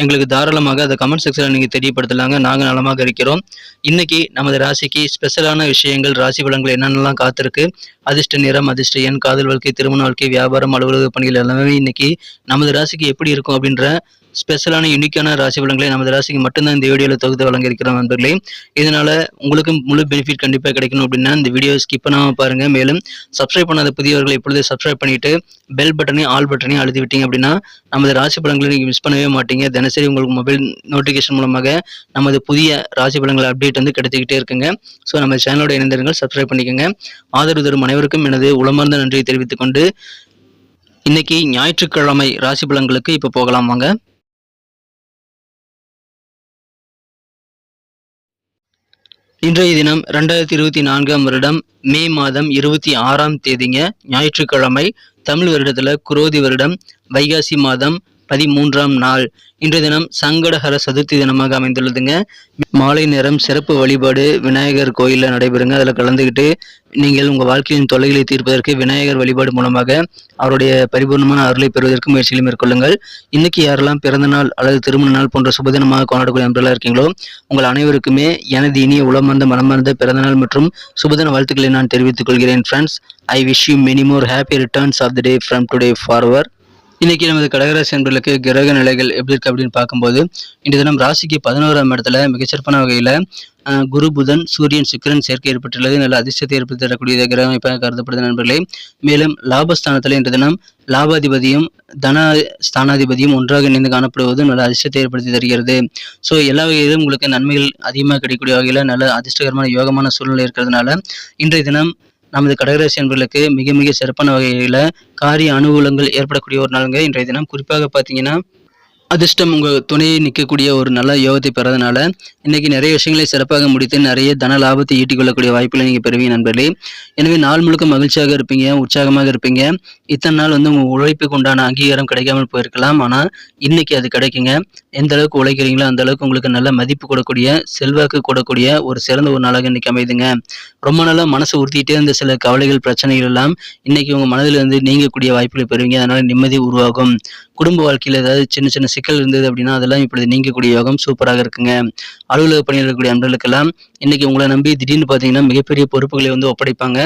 எங்களுக்கு தாராளமாக அதை கமெண்ட் செக்ஷனில் நீங்கள் தெரியப்படுத்தலாங்க. நாங்கள் நலமாக இருக்கிறோம். இன்னைக்கு நமது ராசிக்கு ஸ்பெஷலான விஷயங்கள் ராசி பலன்கள் என்னென்னலாம் காத்திருக்கு? அதிர்ஷ்ட நிறம் அதிர்ஷ்ட எண் காதல் வாழ்க்கை திருமண வாழ்க்கை வியாபாரம் அலுவலக பணிகள் எல்லாமே இன்னைக்கு நமது ராசிக்கு எப்படி இருக்கும் அப்படின்ற ஸ்பெஷலான யூனிக்கான ராசி பலன்களை நமது ராசிக்கு மட்டும்தான் இந்த வீடியோவில் தொகுத்து வழங்கியிருக்கிறோம் நண்பர்களே. இதனால் உங்களுக்கு முழு பெனிஃபிட் கண்டிப்பாக கிடைக்கணும் அப்படின்னா இந்த வீடியோ ஸ்கிப் பண்ணாமல் பாருங்கள் மேலும் சப்ஸ்கிரைப் பண்ணாத புதியவர்கள் இப்பொழுது சப்ஸ்கிரைப் பண்ணிட்டு பெல் பட்டனையும் ஆல் பட்டனையும் அழுதி விட்டீங்க அப்படின்னா நமது ராசி பலன்களை நீங்கள் மிஸ் பண்ணவே மாட்டீங்க. தினசரி உங்களுக்கு மொபைல் நோட்டிஃபிகேஷன் மூலமாக நமது புதிய ராசி பலன்கள் அப்டேட் வந்து கிடைச்சிக்கிட்டே இருக்குங்க. ஸோ நம்ம சேனலோட இணைந்திருங்கள் சப்ஸ்கிரைப் பண்ணிக்கோங்க. ஆதரவு தரும் அனைவருக்கும் எனது உளமார்ந்த நன்றியை தெரிவித்துக் கொண்டு இன்னைக்கு ஞாயிற்றுக்கிழமை ராசி பலன்களுக்கு இப்போ போகலாம் வாங்க. இன்றைய தினம் ரெண்டாயிரத்தி இருபத்தி நான்காம் வருடம் மே மாதம் இருபத்தி ஆறாம் தேதிங்க. ஞாயிற்றுக்கிழமை தமிழ் வருடத்துல குரோதி வருடம் வைகாசி மாதம் பதிமூன்றாம் நாள். இன்றைய தினம் சங்கடஹர சதுர்த்தி தினமாக அமைந்துள்ளதுங்க. மாலை நேரம் சிறப்பு வழிபாடு விநாயகர் கோயிலில் நடைபெறுங்க. அதில் கலந்துக்கிட்டு நீங்கள் உங்கள் வாழ்க்கையின் தொல்லைகளை தீர்ப்பதற்கு விநாயகர் வழிபாடு மூலமாக அவருடைய பரிபூர்ணமான அருளை பெறுவதற்கு முயற்சிகளை மேற்கொள்ளுங்கள். இன்னைக்கு யாரெல்லாம் பிறந்த நாள் அல்லது திருமண நாள் போன்ற சுபதினமாக கொண்டாடக்கூடிய நண்பர்களாக இருக்கீங்களோ உங்கள் அனைவருக்குமே எனது இனிய உளமார்ந்த மனமார்ந்த பிறந்தநாள் மற்றும் சுபதின வாழ்த்துக்களை நான் தெரிவித்துக் கொள்கிறேன் friends I wish you many more happy returns of the day from today forward இன்னைக்கு நமது கடகராசி என்பர்களுக்கு கிரக நிலைகள் எப்படி இருக்கு அப்படின்னு பார்க்கும்போது இன்று தினம் ராசிக்கு பதினோராம் இடத்துல மிகச்சிறப்பான வகையில் குரு புதன் சூரியன் சுக்கிரன் சேர்க்கை ஏற்பட்டுள்ளது. நல்ல அதிர்ஷ்டத்தை ஏற்படுத்தி தரக்கூடிய கிரக அமைப்பாக கருதப்படுது நண்பர்களே. மேலும் லாபஸ்தானத்தில் இன்று தினம் லாபாதிபதியும் தன ஸ்தானாதிபதியும் ஒன்றாக இணைந்து காணப்படுவது நல்ல அதிர்ஷ்டத்தை ஏற்படுத்தி தருகிறது. ஸோ எல்லா வகையிலும் உங்களுக்கு நன்மைகள் அதிகமாக கிடைக்கக்கூடிய வகையில் நல்ல அதிர்ஷ்டகரமான யோகமான சூழ்நிலை இருக்கிறதுனால இன்றைய தினம் நமது கடகராசி என்பர்களுக்கு மிக மிக சிறப்பான வகையில் காரிய அனுகூலங்கள் ஏற்படக்கூடிய ஒரு நாளுங்க இன்றைய தினம். குறிப்பாக பார்த்தீங்கன்னா அதிர்ஷ்டம் உங்கள் துணையை நிற்கக்கூடிய ஒரு நல்ல யோகத்தை பெறதுனால இன்றைக்கி நிறைய விஷயங்களை சிறப்பாக முடித்து நிறைய தன லாபத்தை ஈட்டிக்கொள்ளக்கூடிய வாய்ப்புகளை நீங்கள் பெறுவீங்க நண்பர்களே. எனவே நாள் முழுக்க மகிழ்ச்சியாக இருப்பீங்க உற்சாகமாக இருப்பீங்க. இத்தனை நாள் வந்து உங்கள் உழைப்புக்கு உண்டான அங்கீகாரம் கிடைக்காமல் போயிருக்கலாம். ஆனால் இன்றைக்கி அது கிடைக்குங்க. எந்த அளவுக்கு உழைக்கிறீங்களோ அந்த அளவுக்கு உங்களுக்கு நல்ல மதிப்பு கொடுக்கக்கூடிய செல்வாக்கு கொடுக்கக்கூடிய ஒரு சிறந்த ஒரு நாளாக இன்றைக்கி அமைதுங்க. ரொம்ப நாளாக மனசு உறுத்திட்டே இருந்த சில கவலைகள் பிரச்சனைகள் எல்லாம் இன்றைக்கி உங்கள் மனதிலிருந்து நீங்கக்கூடிய வாய்ப்புகளை பெறுவீங்க. அதனால் நிம்மதி உருவாகும். குடும்ப வாழ்க்கையில் ஏதாவது சின்ன சின்ன சிக்கல் இருந்தது அப்படின்னா அதெல்லாம் இப்பொழுது நீங்கக்கூடிய யோகம் சூப்பராக இருக்குங்க. அலுவலக பணியில் இருக்கக்கூடிய அன்பர்களுக்கெல்லாம் இன்னைக்கு உங்களை நம்பி திடீர்னு பார்த்தீங்கன்னா மிகப்பெரிய பொறுப்புகளை வந்து ஒப்படைப்பாங்க.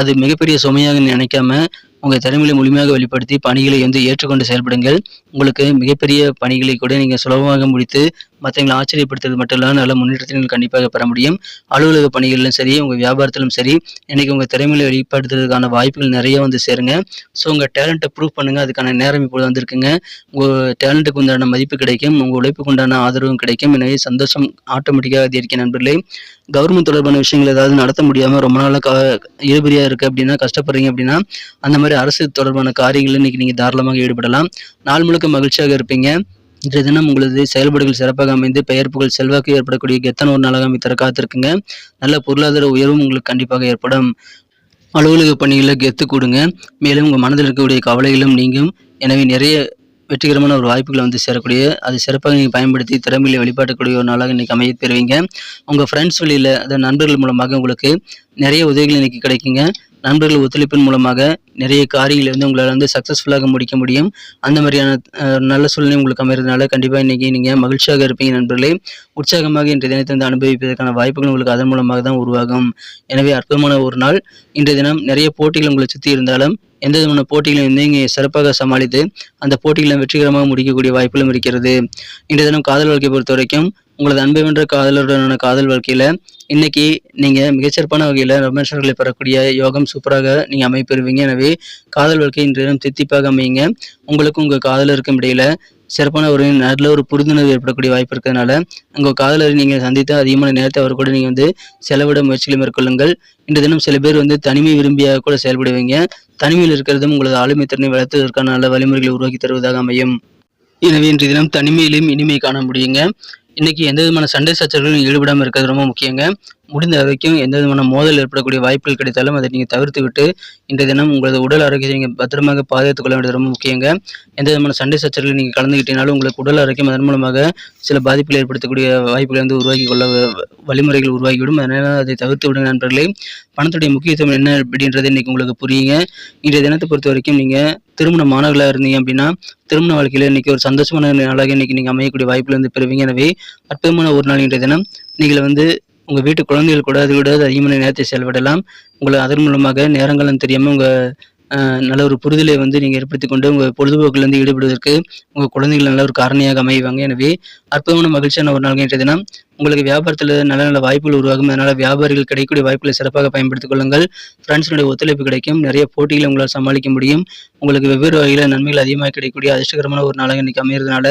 அது மிகப்பெரிய சுமையாக நினைக்காம உங்கள் திறமையை முழுமையாக வெளிப்படுத்தி பணிகளை வந்து ஏற்றுக்கொண்டு செயல்படுங்கள். உங்களுக்கு மிகப்பெரிய பணிகளை கூட நீங்கள் சுலபமாக முடித்து மற்றவங்களை ஆச்சரியப்படுத்துறது மட்டும் இல்லாமல் நல்ல முன்னேற்றத்தை நீங்கள் கண்டிப்பாக பெற முடியும். அலுவலக பணிகளிலும் சரி உங்கள் வியாபாரத்திலும் சரி இன்னைக்கு உங்கள் திறமையை வெளிப்படுத்துறதுக்கான வாய்ப்புகள் நிறைய வந்து சேருங்க. ஸோ உங்கள் டேலண்ட்டை ப்ரூவ் பண்ணுங்கள் அதுக்கான நேரம் இப்போது வந்திருக்குங்க. உங்கள் டேலண்ட்டுக்கு உண்டான மதிப்பு கிடைக்கும். உங்கள் உழைப்புக்கு உண்டான ஆதரவும் கிடைக்கும். எனவே சந்தோஷம் ஆட்டோமேட்டிக்காக அதிகரிக்க நண்பர்களே. கவர்மெண்ட் தொடர்பான விஷயங்கள் ஏதாவது நடத்த முடியாமல் ரொம்ப நாளாக க இழுபறியாக இருக்குது அப்படின்னா கஷ்டப்படுறீங்க அப்படின்னா அந்த மாதிரி அரசு தொடர்பான காரியங்களில் இன்னைக்கு நீங்கள் தாராளமாக ஈடுபடலாம். நாள் முழுக்க மகிழ்ச்சியாக இருப்பீங்க. இன்றைய தினம் உங்களது செயல்பாடுகள் சிறப்பாக அமைந்து பெயர் புகழ் செல்வாக்கு ஏற்படக்கூடிய கெத்தன ஒரு நாளாக அமைத்தர காத்திருக்குங்க. நல்ல பொருளாதார உயர்வும் உங்களுக்கு கண்டிப்பாக ஏற்படும். அலுவலக பணிகளில் கெத்து கொடுங்க மேலும் உங்கள் மனதில் இருக்கக்கூடிய கவலைகளும் நீங்கும். எனவே நிறைய வெற்றிகரமான ஒரு வாய்ப்புகளை வந்து சேரக்கூடிய அது சிறப்பாக நீங்கள் பயன்படுத்தி திறமையில வெளிப்பாட்டக்கூடிய ஒரு நாளாக இன்றைக்கி அமைய பெறுவீங்க. உங்கள் ஃப்ரெண்ட்ஸ் வழியில் அதாவது நண்பர்கள் மூலமாக உங்களுக்கு நிறைய உதவிகள் இன்றைக்கி கிடைக்குங்க. நண்பர்கள் ஒத்துழைப்பின் மூலமாக நிறைய காரியங்களை வந்து உங்களால் வந்து சக்ஸஸ்ஃபுல்லாக முடிக்க முடியும். அந்த மாதிரியான நல்ல சூழ்நிலை உங்களுக்கு அமைகிறதுனால கண்டிப்பாக இன்றைக்கி நீங்கள் மகிழ்ச்சியாக இருப்பீங்க நண்பர்களே. உற்சாகமாக இன்றைய தினத்தை வந்து அனுபவிப்பதற்கான வாய்ப்புகள் உங்களுக்கு அதன் மூலமாக தான் உருவாகும். எனவே அற்புதமான ஒரு நாள். இன்றைய தினம் நிறைய போட்டிகள் உங்களை சுற்றி இருந்தாலும் எந்த விதமான போட்டிகளும் வந்து நீங்கள் சிறப்பாக சமாளித்து அந்த போட்டிகளை வெற்றிகரமாக முடிக்கக்கூடிய வாய்ப்புகளும் இருக்கிறது. இன்றைய தினம் காதல் வாழ்க்கையை பொறுத்த வரைக்கும் உங்களது அன்பை வென்ற காதலருடனான காதல் வாழ்க்கையில் இன்னைக்கு நீங்கள் மிகச்சிறப்பான வகையில் ரொமான்சர்களை பெறக்கூடிய யோகம் சூப்பராக நீங்கள் அமைப்பெறுவீங்க. எனவே காதல் வாழ்க்கை இன்றைய தினம் தித்திப்பாக அமையுங்க. உங்களுக்கும் உங்கள் காதலருக்கும் இடையில சிறப்பான ஒரு நல்ல ஒரு புரிந்துணர்வு ஏற்படக்கூடிய வாய்ப்பு இருக்கிறதுனால உங்கள் காதலரை நீங்கள் சந்தித்து அதிகமான நேரத்தை அவர் கூட நீங்கள் வந்து செலவிட முயற்சிகளை மேற்கொள்ளுங்கள். இன்று தினம் சில பேர் வந்து தனிமை விரும்பியாக கூட செயல்படுவீங்க. தனிமையில் இருக்கிறதும் உங்களது ஆளுமை திறனை வளர்த்துவதற்கான நல்ல வழிமுறைகளை உருவாக்கி தருவதாக அமையும். எனவே இன்றைய தினம் தனிமையிலும் இனிமை காண முடியுங்க. இன்னைக்கு எந்த விதமான சண்டை சச்சரவுகளும் ஈடுபடாமல் இருக்கிறது ரொம்ப முக்கியங்க. முடிந்த வரைக்கும் எந்த விதமான மோதல் ஏற்படக்கூடிய வாய்ப்புகள் கிடைத்தாலும் அதை நீங்கள் தவிர்த்து விட்டு இன்றைய தினம் உங்களது உடல் ஆரோக்கியத்தை நீங்கள் பத்திரமாக பாதுகாத்துக் கொள்ள வேண்டியது ரொம்ப முக்கியங்க. எந்த விதமான சண்டை சச்சரவில் நீங்கள் கலந்துக்கிட்டீங்கனாலும் உங்களுக்கு உடல் ஆரோக்கியம் அதன் மூலமாக சில பாதிப்புகள் ஏற்படுத்தக்கூடிய வாய்ப்புகளை வந்து உருவாக்கி கொள்ள வழிமுறைகள் உருவாகிவிடும். அதனால் அதை தவிர்த்து விடுங்க நண்பர்களே. பணத்துடைய முக்கியத்துவம் என்ன அப்படின்றது இன்றைக்கி உங்களுக்கு புரியுங்க. இன்றைய தினத்தை பொறுத்த வரைக்கும் நீங்கள் திருமண மாணவர்களாக இருந்தீங்க அப்படின்னா திருமண வாழ்க்கையில் இன்றைக்கி ஒரு சந்தோஷமான நாளாக இன்றைக்கி நீங்கள் அமையக்கூடிய வாய்ப்பில் வந்து பெறுவீங்க. எனவே அற்புதமான ஒரு நாள் இன்றைய தினம். நீங்கள் வந்து உங்கள் வீட்டு குழந்தைகள் கூட அதை விட அதிகமான நேரத்தை செலவிடலாம். உங்களை அதன் மூலமாக நேரங்களும் தெரியாமல் உங்கள் நல்ல ஒரு புரிதலை வந்து நீங்கள் ஏற்படுத்தி கொண்டு உங்கள் பொழுதுபோக்குலேருந்து ஈடுபடுவதற்கு உங்கள் குழந்தைகள் நல்ல ஒரு காரணியாக அமைவாங்க. எனவே அற்புதமான மகிழ்ச்சியான ஒரு நாள் இன்றைய தினம். உங்களுக்கு வியாபாரத்தில் நல்ல நல்ல வாய்ப்புகள் உருவாகும். அதனால் வியாபாரிகள் கிடைக்கக்கூடிய வாய்ப்புகளை சிறப்பாக பயன்படுத்திக் கொள்ளுங்கள். ஃப்ரெண்ட்ஸினுடைய ஒத்துழைப்பு கிடைக்கும். நிறைய போட்டிகளை உங்களால் சமாளிக்க முடியும். உங்களுக்கு வெவ்வேறு வகையில் நன்மைகள் அதிகமாக கிடைக்கக்கூடிய அதிர்ஷ்டகரமான ஒரு நாளாக இன்றைக்கி அமைகிறதுனால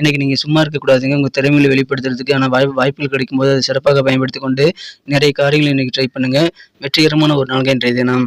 இன்னைக்கு நீங்கள் சும்மா இருக்கக்கூடாதுங்க உங்கள் திறமைகளை வெளிப்படுத்துறதுக்கான வாய்ப்பு வாய்ப்புகள் கிடைக்கும் போது அதை சிறப்பாக பயன்படுத்தி கொண்டு நிறைய காரியங்களை இன்றைக்கி ட்ரை பண்ணுங்கள் வெற்றிகரமான ஒரு நாளாக இன்றைய தினம்.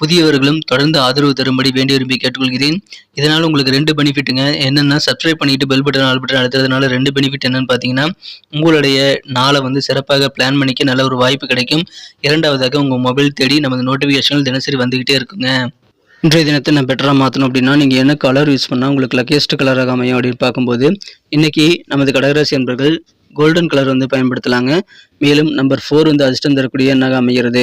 புதியவர்களும் தொடர்ந்து ஆதரவு தரும்படி வேண்டி விரும்பி கேட்டுக்கொள்கிறேன். இதனால் உங்களுக்கு ரெண்டு பெனிஃபிட்டுங்க. என்னென்னா சப்ஸ்கிரைப் பண்ணிட்டு பெல் பட்டன் ஆல் பட்டன் அழுத்துறதுனால ரெண்டு பெனிஃபிட் என்னன்னு பார்த்தீங்கன்னா உங்களுடைய நாளை வந்து சிறப்பாக பிளான் பண்ணிக்க நல்ல ஒரு வாய்ப்பு கிடைக்கும். இரண்டாவதாக உங்கள் மொபைல் தேடி நமது நோட்டிஃபிகேஷன்கள் தினசரி வந்துக்கிட்டே இருக்குங்க. இன்றைய தினத்தை நான் பெட்டராக மாற்றணும் அப்படின்னா நீங்கள் என்ன கலர் யூஸ் பண்ணால் உங்களுக்கு லக்கியஸ்ட் கலராக அமையும் அப்படின்னு பார்க்கும்போது இன்றைக்கி நமது கடகராசி என்பர்கள் கோல்டன் கலர் வந்து பயன்படுத்தலாங்க. மேலும் நம்பர் ஃபோர் வந்து அதிர்ஷ்டம் தரக்கூடிய எண்ணாக அமைகிறது.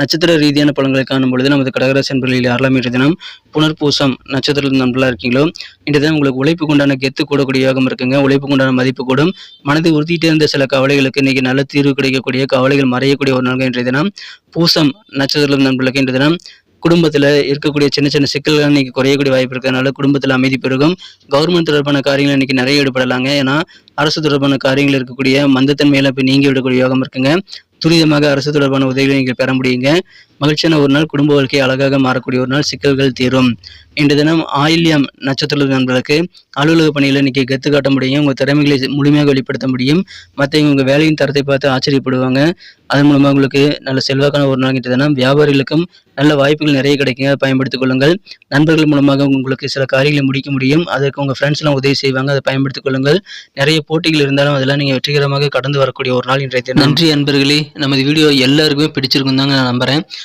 நட்சத்திர ரீதியான பலன்களை காணும் பொழுது நமது கடகராசி என்பர்களில் யாரெல்லாம் இன்றைய தினம் புனர்பூசம் நட்சத்திரத்தில் நண்பர்களாக இருக்கீங்களோ இன்றைய தினம் உங்களுக்கு உழைப்புக்கு உண்டான கெத்து கூடக்கூடிய யோகம் இருக்குங்க. உழைப்புக்கு உண்டான மதிப்பு கூடும். மனதை உறுத்திட்டே இருந்த சில கவலைகளுக்கு இன்னைக்கு நல்ல தீர்வு கிடைக்கக்கூடிய கவலைகள் மறையக்கூடிய ஒரு நாள் இன்றைய தினம். பூசம் நட்சத்திரம் நண்பர்களுக்கு இன்றைய தினம் குடும்பத்தில் இருக்கக்கூடிய சின்ன சின்ன சிக்கல்கள் இன்னைக்கு குறையக்கூடிய வாய்ப்பு இருக்கிறதுனால குடும்பத்தில் அமைதி பெருகும். கவர்மெண்ட் தொடர்பான காரியங்கள் இன்னைக்கு நிறைய ஈடுபடலாங்க. ஏன்னா அரசு தொடர்பான காரியங்கள் இருக்கக்கூடிய மந்தத்தன்மையில இப்போ நீங்கி விடக்கூடிய யோகம் இருக்குங்க. துரிதமாக அரசு தொடர்பான உதவிகளை நீங்கள் பெற முடியுங்க. மகிழ்ச்சியான ஒரு நாள் குடும்ப வாழ்க்கை அழகாக மாறக்கூடிய ஒரு நாள் சிக்கல்கள் தீரும். இன்று தினம் ஆயில்யம் நட்சத்திர நண்பர்களுக்கு அலுவலக பணியில் இன்னைக்கு கெத்து காட்ட முடியும் உங்கள் திறமைகளை முழுமையாக வெளிப்படுத்த முடியும். மற்றவங்க உங்கள் வேலையின் தரத்தை பார்த்து ஆச்சரியப்படுவாங்க. அதன் மூலமாக உங்களுக்கு நல்ல செல்வாக்கான ஒரு நாள் இன்று தினம். வியாபாரிகளுக்கும் நல்ல வாய்ப்புகள் நிறைய கிடைக்குங்க. அதை பயன்படுத்திக் கொள்ளுங்கள். நண்பர்கள் மூலமாக உங்களுக்கு சில காரியங்களை முடிக்க முடியும். அதற்கு உங்கள் ஃப்ரெண்ட்ஸ்லாம் உதவி செய்வாங்க. அதை பயன்படுத்திக் கொள்ளுங்கள். நிறைய போட்டிகள் இருந்தாலும் அதெல்லாம் நீங்கள் வெற்றிகரமாக கடந்து வரக்கூடிய ஒரு நாள் இன்றைய தினம். நன்றி அன்பர்களே. நமது வீடியோ எல்லாருக்குமே பிடிச்சிருக்கும் தாங்க நான் நம்புகிறேன்